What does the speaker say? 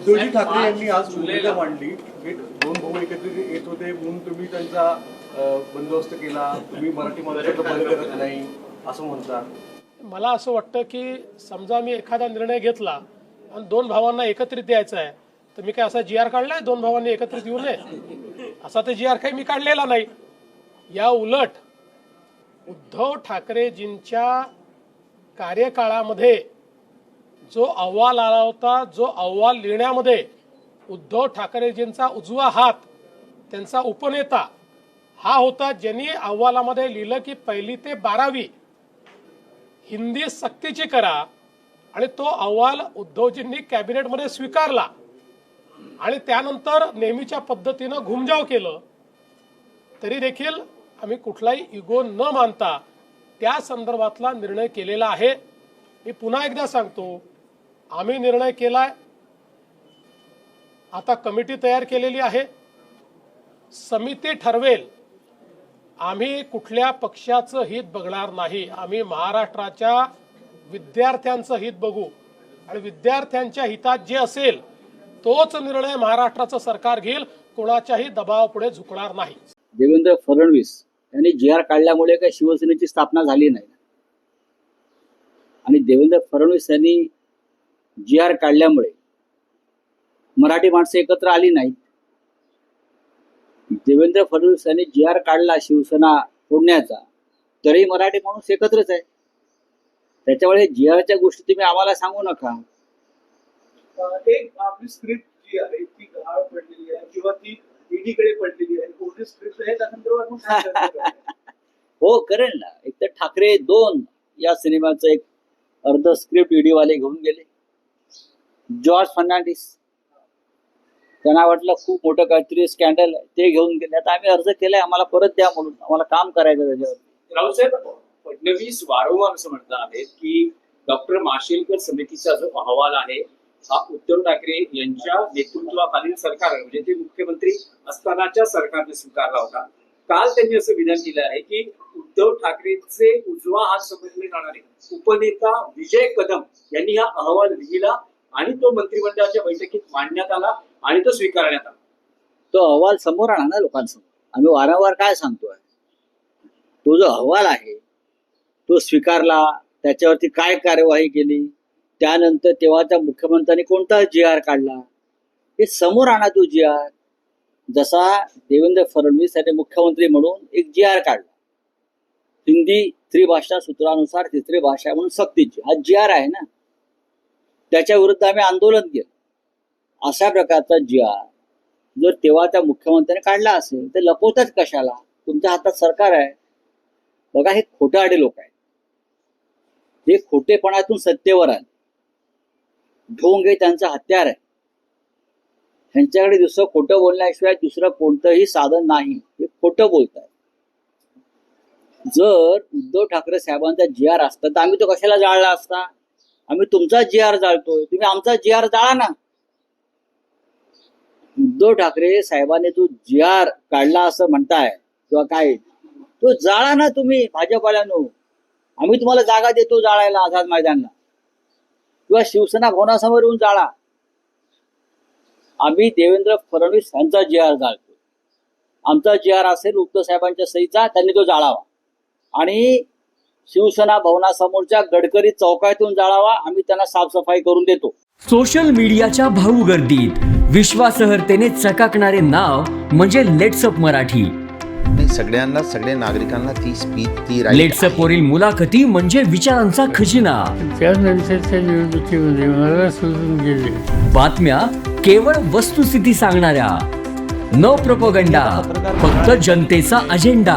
उद्धवजी ठाकरे यांनी आज भूमिका मांडली. दोन भाऊ एकत्रित येत होते. म्हणून तुम्ही त्यांचा बंदोबस्त केला. तुम्ही मराठी माणसाचं बंद करत नाही असं म्हणता. मला असं वाटतं की समजा मी एखादा निर्णय घेतला आणि दोन भावांना एकत्रित द्यायचा आहे तर मी काय असा जी आर काढलाय? दोन भावांनी एकत्रित येऊ नये? असा तर जी आर काही मी काढलेला नाही. या उलट उद्धव ठाकरेजींच्या कार्यकाळामध्ये जो अहवाल आला होता जो अहवाल लिहिण्यामध्ये उद्धव ठाकरेजींचा उजवा हात त्यांचा उपनेता हा होता ज्यांनी अहवालामध्ये लिहिलं की पहिली ते बारावी हिंदी सक्तीची करा आणि तो अहवाल उद्धवजींनी कॅबिनेटमध्ये स्वीकारला. आणि त्यानंतर नेहमीच्या पद्धतीनं घुमजाव केलं. तरी देखील आम्ही कुठलाही इगो न मानता त्या संदर्भातला निर्णय केलेला आहे. मी पुन्हा एकदा सांगतो आम्ही निर्णय केलाय. आता कमिटी तयार केलेली आहे. समिती ठरवेल. आम्ही कुठल्या पक्षाचं हित बघणार नाही. आम्ही महाराष्ट्राच्या विद्यार्थ्यांचं हित बघू. आणि विद्यार्थ्यांच्या हितात जे असेल तोच निर्णय महाराष्ट्राचं सरकार घेईल. कोणाच्याही दबावापुढे झुकणार नाही. देवेंद्र फडणवीस यांनी जी आर काढल्यामुळे काही शिवसेनेची स्थापना झाली नाही. आणि देवेंद्र फडणवीस यांनी जी आर काढल्यामुळे मराठी माणसं एकत्र आली नाहीत. देवेंद्र फडणवीस यांनी जी आर काढला शिवसेना फोडण्याचा तरी मराठी माणूस एकत्रच आहे. त्याच्यामुळे जी आरच्या गोष्टी तुम्ही आम्हाला सांगू नका. एक आपली स्क्रिप्ट जी आहे ती गहाळ पडलेली आहे किंवा ती ईडीकडे पडलेली आहे. कोणती स्क्रिप्ट आहे त्या संदर्भात आपण काय चर्चा करूया? हो करेल ना. एक तर ठाकरे दोन या सिनेमाचं एक अर्ध स्क्रिप्ट वाले घेऊन गेले. जॉर्ज फर्नांडिस. त्यांना वाटलं खूप मोठं काहीतरी स्कॅन्डल ते घेऊन गेले. आता आम्ही अर्ज केलाय आम्हाला परत द्या म्हणून. आम्हाला काम करायचं त्याच्यावर. राऊसाहेब फडणवीस वारंवार असं म्हणतात आहेत की डॉक्टर माशेलकर समितीचा जो अहवाल आहे हा उद्धव ठाकरे यांच्या नेतृत्वाखालील सरकार आहे. म्हणजे ते मुख्यमंत्री असतानाच्या सरकारने स्वीकारला होता. काल त्यांनी असं विधान केलं आहे की उद्धव ठाकरेचे उजवा हात समजले जाणारे उपनेता विजय कदम यांनी हा अहवाल लिहिला. आणि तो मंत्रिमंडळाच्या बैठकीत मांडण्यात आला आणि तो स्वीकारण्यात आला. तो अहवाल समोर आणा ना लोकांसमोर. आम्ही वारंवार काय सांगतोय? तो जो अहवाल आहे तो स्वीकारला त्याच्यावरती काय कार्यवाही केली? त्यानंतर तेव्हा त्या मुख्यमंत्र्यांनी कोणता जी आर काढला? हे समोर आणा तो जी आर जसा देवेंद्र फडणवीस यांनी मुख्यमंत्री म्हणून एक जी आर काढला. हिंदी त्रिभाषा सूत्रानुसार तिसरी भाषा म्हणून सक्तीची. हा जी आर आहे ना? त्याच्या विरुद्ध आम्ही आंदोलन केलं. अशा प्रकारचा जी आर जर तेव्हा त्या मुख्यमंत्र्यांनी काढला असेल तर लपवतात कशाला? तुमच्या हातात सरकार आहे. बघा हे खोटाडे लोक आहेत. हे खोटेपणातून सत्तेवर आले. ढोंग हे त्यांचं हत्यार आहे. ह्यांच्याकडे दुसरं खोटं बोलण्याशिवाय दुसरं कोणतंही साधन नाही. हे खोटं बोलतात जर उद्धव ठाकरे साहेबांचा जी आर असता तर आम्ही तो कशाला जाळला असता? आम्ही तुमचा जी आर जाळतोय. तुम्ही आमचा जी आर जाळा ना. उद्धव ठाकरे साहेबांनी जो जी आर काढला असं म्हणताय किंवा काय तो जाळा ना तुम्ही भाजपवाल्यानो. आम्ही तुम्हाला जागा देतो जाळायला आझाद मैदानला. किंवा शिवसेना भवनासमोर येऊन जाळा. आम्ही देवेंद्र फडणवीस यांचा जी आर जाळतो आमचा जी आर असेल उद्धव साहेबांच्या सहीचा त्यांनी तो जाळावा. आणि शिवसेना भवनासमोरच्या गडकरी चौकातून जाळावा आम्ही त्यांना साफसफाई करून देतो. सोशल मीडियाच्या भाऊ गर्दीत विश्वासार्हतेने चकाकणारे नाव म्हणजे लेट्सअप मराठी. सगळ्यांना सगळ्या नागरिकांना ती स्पीच ती लेट्सअप. वरील मुलाखती म्हणजे विचारांचा खजिना. त्यानंतरच्या निवडणुकीमध्ये मला सोडून गेले. बातम्या केवळ वस्तुस्थिती सांगणाऱ्या. न प्रपोगंडा फक्त जनतेचा अजेंडा